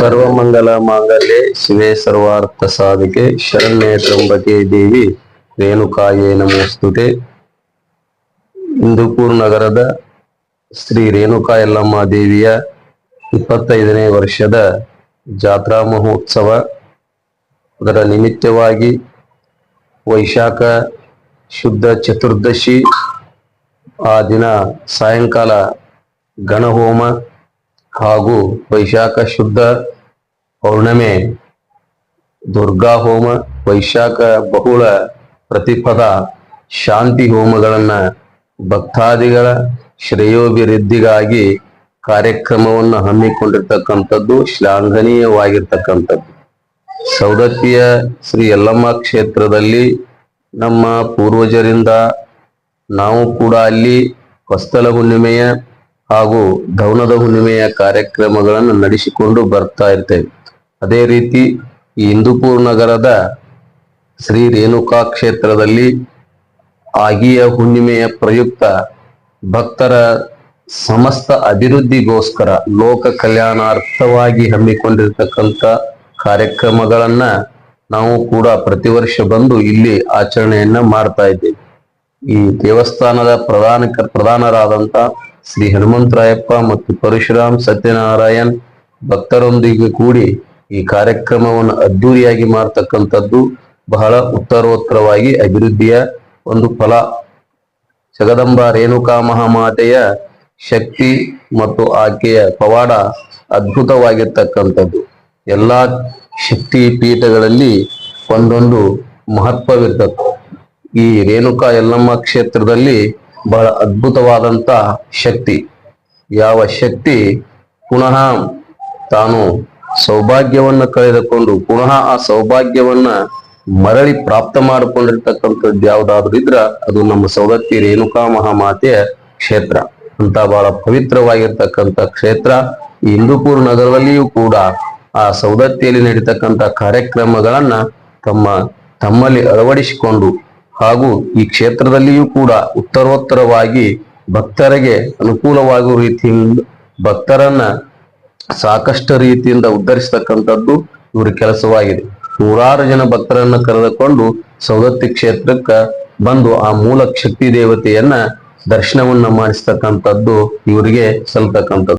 ಸರ್ವಮಂಗಲ ಮಾಂಗಲ್ಯ ಶಿವೆ ಸರ್ವಾರ್ಥ ಸಾಧಿಕೆ ಶರಣ್ಯ ತ್ರಂಬಕೆ ದೇವಿ ರೇಣುಕಾಯೇ ನಮೋಸ್ತುತೆ. ಹಿಂದೂಪುರ್ ನಗರದ ಶ್ರೀ ರೇಣುಕಾ ಯಲ್ಲಮ್ಮ ದೇವಿಯ ಇಪ್ಪತ್ತೈದನೇ ವರ್ಷದ ಜಾತ್ರಾ ಮಹೋತ್ಸವ. ಅದರ ನಿಮಿತ್ತವಾಗಿ ವೈಶಾಖ ಶುದ್ಧ ಚತುರ್ದಶಿ, ಆ ದಿನ ಸಾಯಂಕಾಲ ಗಣಹೋಮ ಹಾಗೂ ವೈಶಾಖ ಶುದ್ಧ ಪೌರ್ಣಮೆ, ದುರ್ಗಾ ಹೋಮ, ವೈಶಾಖ ಬಹುಳ ಪ್ರತಿಪದ ಶಾಂತಿ ಹೋಮಗಳನ್ನು ಭಕ್ತಾದಿಗಳ ಶ್ರೇಯೋಭಿವೃದ್ಧಿಗಾಗಿ ಕಾರ್ಯಕ್ರಮವನ್ನು ಹಮ್ಮಿಕೊಂಡಿರ್ತಕ್ಕಂಥದ್ದು ಶ್ಲಾಘನೀಯವಾಗಿರ್ತಕ್ಕಂಥದ್ದು. ಸೌದತ್ತಿಯ ಶ್ರೀ ಯಲ್ಲಮ್ಮ ಕ್ಷೇತ್ರದಲ್ಲಿ ನಮ್ಮ ಪೂರ್ವಜರಿಂದ ನಾವು ಕೂಡ ಅಲ್ಲಿ ಹೊಸ್ತಲ ಹುಣ್ಣಿಮೆಯ ಹಾಗೂ ಧವನದ ಹುಣ್ಣಿಮೆಯ ಕಾರ್ಯಕ್ರಮಗಳನ್ನು ನಡೆಸಿಕೊಂಡು ಬರ್ತಾ ಇರ್ತೇವೆ. ಅದೇ ರೀತಿ ಈ ಹಿಂದೂಪುರ್ ನಗರದ ಶ್ರೀ ರೇಣುಕಾ ಕ್ಷೇತ್ರದಲ್ಲಿ ಆಗಿಯ ಹುಣ್ಣಿಮೆಯ ಪ್ರಯುಕ್ತ ಭಕ್ತರ ಸಮಸ್ತ ಅಭಿವೃದ್ಧಿಗೋಸ್ಕರ ಲೋಕ ಕಲ್ಯಾಣಾರ್ಥವಾಗಿ ಹಮ್ಮಿಕೊಂಡಿರ್ತಕ್ಕಂಥ ಕಾರ್ಯಕ್ರಮಗಳನ್ನ ನಾವು ಕೂಡ ಪ್ರತಿ ವರ್ಷ ಬಂದು ಇಲ್ಲಿ ಆಚರಣೆಯನ್ನ ಮಾಡ್ತಾ ಇದ್ದೇವೆ. ಈ ದೇವಸ್ಥಾನದ ಪ್ರಧಾನ ಪ್ರಧಾನರಾದಂತ ಶ್ರೀ ಹನುಮಂತರಾಯಪ್ಪ ಮತ್ತು ಪರಶುರಾಮ್ ಸತ್ಯನಾರಾಯಣ್ ಭಕ್ತರೊಂದಿಗೆ ಕೂಡಿ ಈ ಕಾರ್ಯಕ್ರಮವನ್ನು ಅದ್ದೂರಿಯಾಗಿ ಮಾಡ್ತಕ್ಕಂಥದ್ದು ಬಹಳ ಉತ್ತರೋತ್ತರವಾಗಿ ಅಭಿವೃದ್ಧಿಯ ಒಂದು ಫಲ. ಜಗದಂಬ ರೇಣುಕಾ ಮಹಾಮಾತೆಯ ಶಕ್ತಿ ಮತ್ತು ಆಕೆಯ ಪವಾಡ ಅದ್ಭುತವಾಗಿರ್ತಕ್ಕಂಥದ್ದು. ಎಲ್ಲಾ ಶಕ್ತಿ ಪೀಠಗಳಲ್ಲಿ ಒಂದೊಂದು ಮಹತ್ವವಿರ್ತದೆ. ಈ ರೇಣುಕಾ ಯಲ್ಲಮ್ಮ ಕ್ಷೇತ್ರದಲ್ಲಿ ಬಹಳ ಅದ್ಭುತವಾದಂತ ಶಕ್ತಿ. ಯಾವ ಶಕ್ತಿ? ಪುನಃ ತಾನು ಸೌಭಾಗ್ಯವನ್ನ ಕಳೆದುಕೊಂಡು ಪುನಃ ಆ ಸೌಭಾಗ್ಯವನ್ನ ಮರಳಿ ಪ್ರಾಪ್ತ ಮಾಡಿಕೊಂಡಿರ್ತಕ್ಕಂಥದ್ದು ಯಾವುದಾದ್ರೂ ಇದ್ರ ಅದು ನಮ್ಮ ಸೌದತ್ತಿ ರೇಣುಕಾ ಮಹಾಮಾತೆಯ ಕ್ಷೇತ್ರ. ಅಂತ ಬಹಳ ಪವಿತ್ರವಾಗಿರ್ತಕ್ಕಂಥ ಕ್ಷೇತ್ರ ಈ ಇಂದೂಪುರ ನಗರದಲ್ಲಿಯೂ ಕೂಡ ಆ ಸೌದತ್ತಿಯಲ್ಲಿ ನಡೀತಕ್ಕಂಥ ಕಾರ್ಯಕ್ರಮಗಳನ್ನ ತಮ್ಮ ತಮ್ಮಲ್ಲಿ ಅಳವಡಿಸಿಕೊಂಡು ಹಾಗೂ ಈ ಕ್ಷೇತ್ರದಲ್ಲಿಯೂ ಕೂಡ ಉತ್ತರೋತ್ತರವಾಗಿ ಭಕ್ತರಿಗೆ ಅನುಕೂಲವಾಗುವ ರೀತಿಯಿಂದ ಭಕ್ತರನ್ನ ಸಾಕಷ್ಟು ರೀತಿಯಿಂದ ಉದ್ಧರಿಸತಕ್ಕಂಥದ್ದು ಇವರ ಕೆಲಸವಾಗಿದೆ. ನೂರಾರು ಜನ ಭಕ್ತರನ್ನ ಕರೆದುಕೊಂಡು ಸೌದತ್ತಿ ಕ್ಷೇತ್ರಕ್ಕ ಬಂದು ಆ ಮೂಲ ಶಕ್ತಿ ದೇವತೆಯನ್ನ ದರ್ಶನವನ್ನ ಮಾಡಿಸ್ತಕ್ಕಂಥದ್ದು ಇವರಿಗೆ ಸಲ್ತಕ್ಕಂಥದ್ದು.